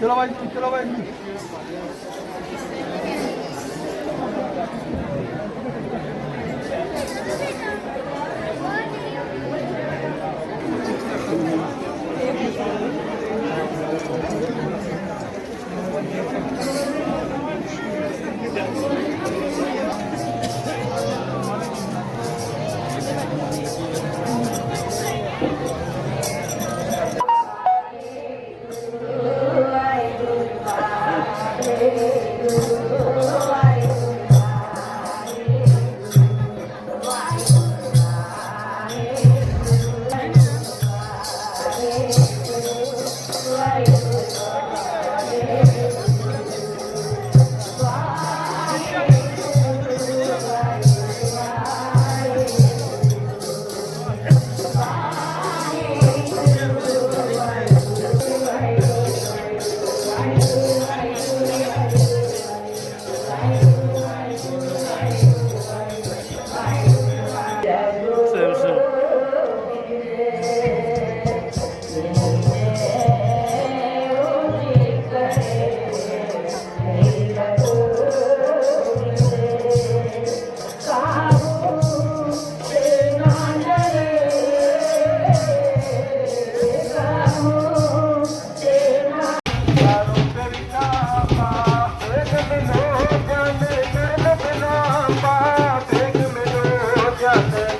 চলো ভাই চলো ভাই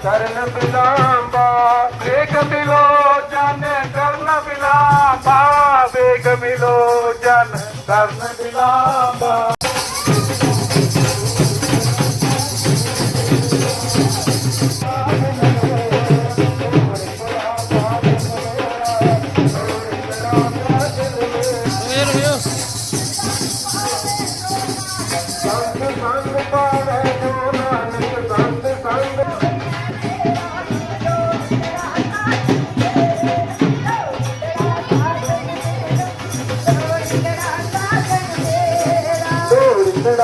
ਕਰਨ ਬਿਲਾਂਬਾ ਵੇਖ ਮਿਲੋ ਜਨ ਕਰਨ ਬਿਲਾਂਬਾ ਵੇਖ ਮਿਲੋ ਜਨ ਕਰਨ ਬਿਲਾਂਬਾ।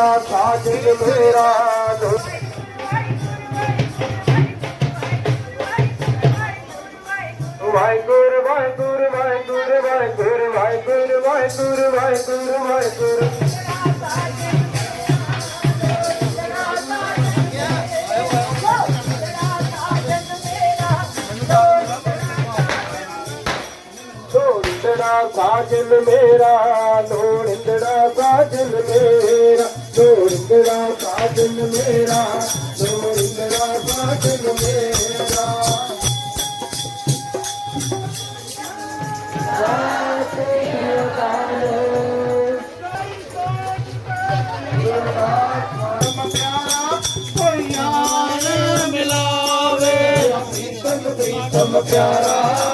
मेरा साजिद मेरा वाहेगुरु वाहेगुरु वाहेगुरु वाहेगुरु वाहेगुरु वाहेगुरु वाहेगुरु वाहेगुरु साजिल मेरा लोड़िंदड़ा साजिल मेरा काजलेर काजल प्यारा प्यारा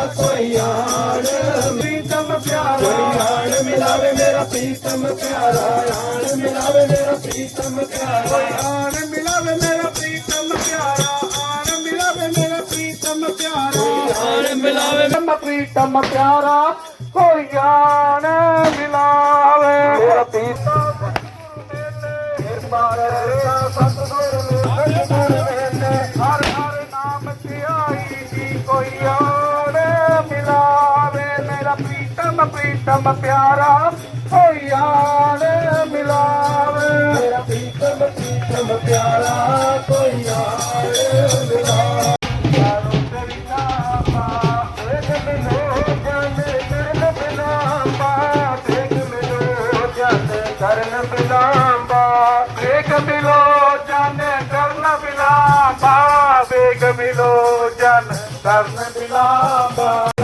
ਪਿਆਰਾ ਆਣ ਮਿਲਾਵੇ ਮੇਰਾ ਪ੍ਰੀਤਮ ਪਿਆਰਾ ਆਣ ਮਿਲਾਵੇ ਮੇਰਾ ਪ੍ਰੀਤਮ ਪਿਆਰਾ ਆਣ ਮਿਲਾਵੇ ਮੇਰਾ ਪ੍ਰੀਤਮ ਪਿਆਰਾ ਆਣ ਮਿਲਾਵੇ ਪ੍ਰੀਤਮ ਪ੍ਰੀਤਮ ਪਿਆਰਾ ਕੋਈ ਆਣ ਮਿਲਾਵੇ ਮੇਰਾ ਪ੍ਰੀਤਮ ਬਾਰ ਸਤਿਗੁਰ ਸਤਿਗੁਰ ਹਰ ਹਰ ਨਾਮ ਧਿਆਈ ਜੀ ਕੋਈ ਆਣ ਮਿਲਾਵੇ ਮੇਰਾ ਪ੍ਰੀਤਮ ਪ੍ਰੀਤਮ ਪਿਆਰਾ ਮਿਲੋ ਜਨ ਕਰਨ ਬਿਲਾਂਬਾ।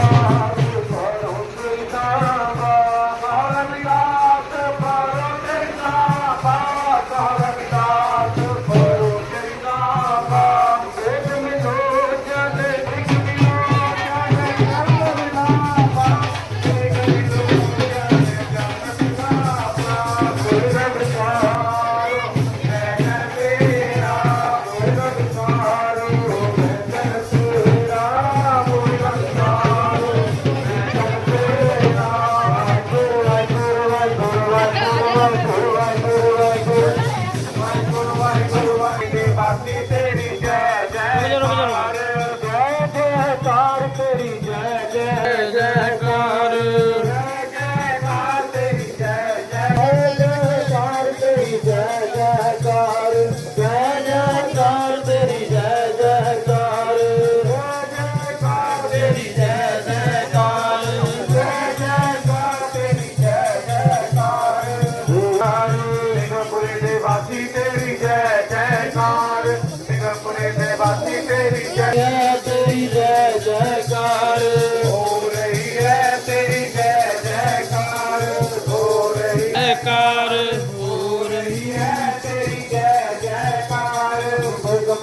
Yeah.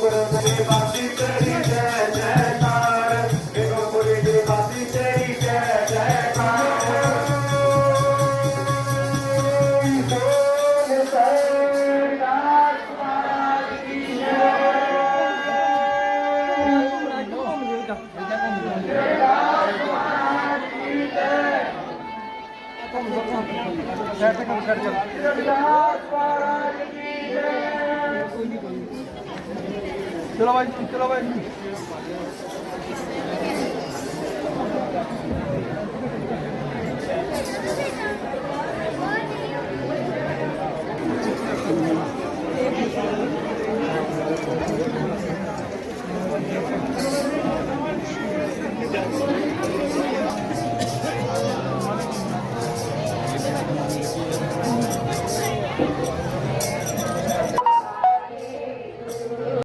ಕೊಡದೆ ಬಾಸಿ ತಡಿ Pela mais um, pela mais um.